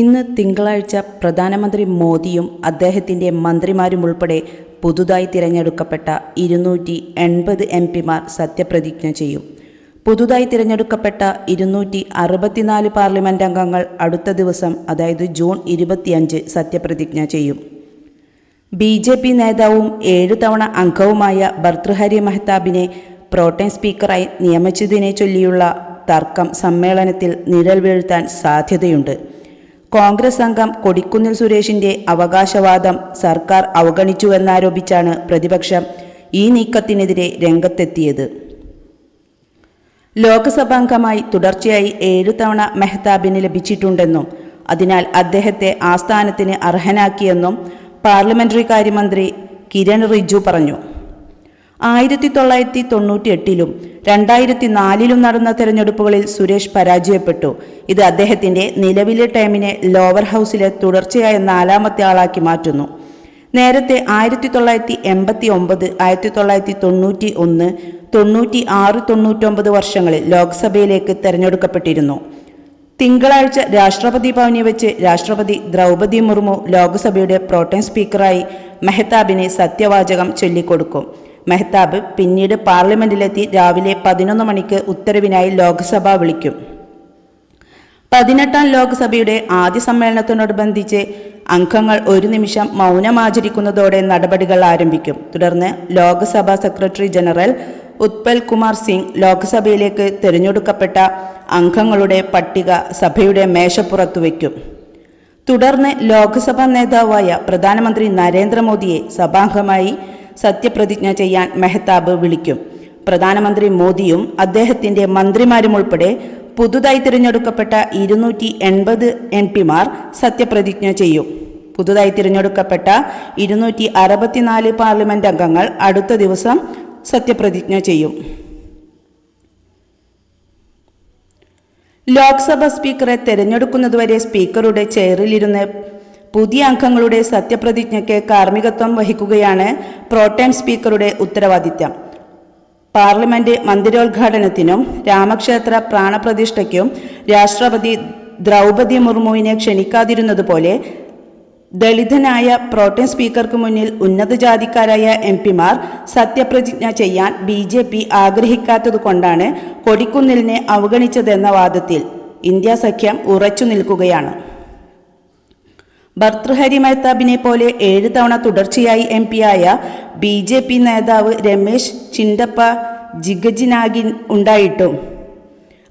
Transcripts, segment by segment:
ഇന്ന് തിങ്കളാഴ്ച പ്രധാനമന്ത്രി മോദിയും അദ്ദേഹത്തിന്റെ മന്ത്രിമാരും ഉൾപ്പെടെ പുതുതായി തിരഞ്ഞെടുക്കപ്പെട്ട ഇരുന്നൂറ്റി എൺപത് എം പിമാർ സത്യപ്രതിജ്ഞ ചെയ്യും. പുതുതായി തിരഞ്ഞെടുക്കപ്പെട്ട ഇരുന്നൂറ്റി അറുപത്തിനാല് പാർലമെന്റ് അംഗങ്ങൾ അടുത്ത ദിവസം അതായത് ജൂൺ ഇരുപത്തിയഞ്ച് സത്യപ്രതിജ്ഞ ചെയ്യും. ബി ജെ പി നേതാവും ഏഴ് തവണ അംഗവുമായ ഭർത്തൃഹരി മെഹ്താബിനെ പ്രോട്ടേം സ്പീക്കറായി നിയമിച്ചതിനെ ചൊല്ലിയുള്ള തർക്കം സമ്മേളനത്തിൽ നിഴൽ വീഴ്ത്താൻ സാധ്യതയുണ്ട്. കോൺഗ്രസ് അംഗം കൊടിക്കുന്നിൽ സുരേഷിന്റെ അവകാശവാദം സർക്കാർ അവഗണിച്ചുവെന്നാരോപിച്ചാണ് പ്രതിപക്ഷം ഈ നീക്കത്തിനെതിരെ രംഗത്തെത്തിയത്. ലോക്സഭാംഗമായി തുടർച്ചയായി ഏഴു തവണ മെഹ്താബിന് ലഭിച്ചിട്ടുണ്ടെന്നും അതിനാൽ അദ്ദേഹത്തെ ആസ്ഥാനത്തിന് സ്ഥാനത്തിന് അർഹനാക്കിയെന്നും പാർലമെന്ററി കാര്യമന്ത്രി കിരൺ റിജു പറഞ്ഞു. ആയിരത്തി തൊള്ളായിരത്തി തൊണ്ണൂറ്റി എട്ടിലും രണ്ടായിരത്തി നാലിലും നടന്ന തെരഞ്ഞെടുപ്പുകളിൽ സുരേഷ് പരാജയപ്പെട്ടു. ഇത് അദ്ദേഹത്തിന്റെ നിലവിലെ ടൈമിനെ ലോവർ ഹൗസിലെ തുടർച്ചയായ നാലാമത്തെ ആളാക്കി മാറ്റുന്നു. നേരത്തെ ആയിരത്തി തൊള്ളായിരത്തി എൺപത്തി ഒമ്പത് ആയിരത്തി തൊള്ളായിരത്തി തൊണ്ണൂറ്റി ഒന്ന് തൊണ്ണൂറ്റി ആറ് തൊണ്ണൂറ്റൊമ്പത് വർഷങ്ങളിൽ ലോക്സഭയിലേക്ക് തെരഞ്ഞെടുക്കപ്പെട്ടിരുന്നു. തിങ്കളാഴ്ച രാഷ്ട്രപതി ഭവനിൽ വെച്ച് രാഷ്ട്രപതി ദ്രൗപദി മുർമു ലോക്സഭയുടെ പ്രോട്ടേം സ്പീക്കറായി മെഹ്താബിനെ സത്യവാചകം ചൊല്ലിക്കൊടുക്കും. മെഹ്താബ് പിന്നീട് പാർലമെന്റിലെത്തി രാവിലെ പതിനൊന്ന് മണിക്ക് ഉത്തരവിനായി ലോക്സഭ വിളിക്കും. പതിനെട്ടാം ലോക്സഭയുടെ ആദ്യ സമ്മേളനത്തോടനുബന്ധിച്ച് അംഗങ്ങൾ ഒരു നിമിഷം മൗനമാചരിക്കുന്നതോടെ നടപടികൾ ആരംഭിക്കും. തുടർന്ന് ലോക്സഭാ സെക്രട്ടറി ജനറൽ ഉത്പൽ കുമാർ സിംഗ് ലോക്സഭയിലേക്ക് തിരഞ്ഞെടുക്കപ്പെട്ട അംഗങ്ങളുടെ പട്ടിക സഭയുടെ മേശപ്പുറത്തു വയ്ക്കും. തുടർന്ന് ലോക്സഭാ നേതാവായ പ്രധാനമന്ത്രി നരേന്ദ്രമോദിയെ സഭാംഗമായി സത്യപ്രതിജ്ഞ ചെയ്യാൻ മെഹ്താബ് വിളിക്കും. പ്രധാനമന്ത്രി മോദിയും അദ്ദേഹത്തിന്റെ മന്ത്രിമാരും ഉൾപ്പെടെ പുതുതായി തിരഞ്ഞെടുക്കപ്പെട്ട ഇരുന്നൂറ്റി എൺപത് എം പിമാർ സത്യപ്രതിജ്ഞ ചെയ്യും. പുതുതായി തിരഞ്ഞെടുക്കപ്പെട്ട ഇരുന്നൂറ്റി അറുപത്തിനാല് പാർലമെന്റ് അംഗങ്ങൾ അടുത്ത ദിവസം സത്യപ്രതിജ്ഞ ചെയ്യും. ലോക്സഭ സ്പീക്കറെ തെരഞ്ഞെടുക്കുന്നതുവരെ സ്പീക്കറുടെ ചെയറിലിരുന്ന് പുതിയ അംഗങ്ങളുടെ സത്യപ്രതിജ്ഞയ്ക്ക് കാർമ്മികത്വം വഹിക്കുകയാണ് പ്രോട്ടേം സ്പീക്കറുടെ ഉത്തരവാദിത്തം പാർലമെന്റ് മന്ദിരോദ്ഘാടനത്തിനും രാമക്ഷേത്ര പ്രാണപ്രതിഷ്ഠയ്ക്കും രാഷ്ട്രപതി ദ്രൗപദി മുർമുവിനെ ക്ഷണിക്കാതിരുന്നതുപോലെ ദളിതനായ പ്രോട്ടേം സ്പീക്കർക്ക് മുന്നിൽ ഉന്നത ജാതിക്കാരായ എം പിമാർ സത്യപ്രതിജ്ഞ ചെയ്യാൻ ബി ജെ പി ആഗ്രഹിക്കാത്തതുകൊണ്ടാണ് കൊടിക്കുന്നിലിനെ അവഗണിച്ചതെന്ന വാദത്തിൽ ഇന്ത്യ സഖ്യം ഉറച്ചു നിൽക്കുകയാണ്. ഭർത്തൃഹരി മെഹ്താബിനെ പോലെ ഏഴ് തവണ തുടർച്ചയായി എം പിയായ ബി ജെ പി നേതാവ് രമേശ് ചിണ്ടപ്പ ജിഗജിനാഗിൻ ഉണ്ടായിട്ടും.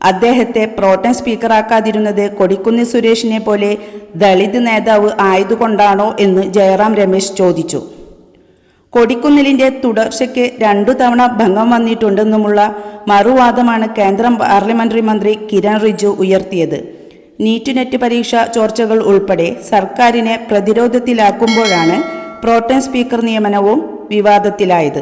അദ്ദേഹത്തെ പ്രോട്ടം സ്പീക്കറാക്കാതിരുന്നത് കൊടിക്കുന്നിൽ സുരേഷിനെ പോലെ ദളിത് നേതാവ് ആയതുകൊണ്ടാണോ എന്ന് ജയറാം രമേശ് ചോദിച്ചു. കൊടിക്കുന്നിലിന്റെ തുടർച്ചയ്ക്ക് രണ്ടു തവണ ഭംഗം വന്നിട്ടുണ്ടെന്നുമുള്ള മറുവാദമാണ് കേന്ദ്ര പാർലമെന്ററി മന്ത്രി കിരൺ റിജു ഉയർത്തിയത്. നീറ്റ് നെറ്റ് പരീക്ഷ ചോർച്ചകൾ ഉൾപ്പെടെ സർക്കാരിനെ പ്രതിരോധത്തിലാക്കുമ്പോഴാണ് പ്രോട്ടം സ്പീക്കർ നിയമനവും വിവാദത്തിലായത്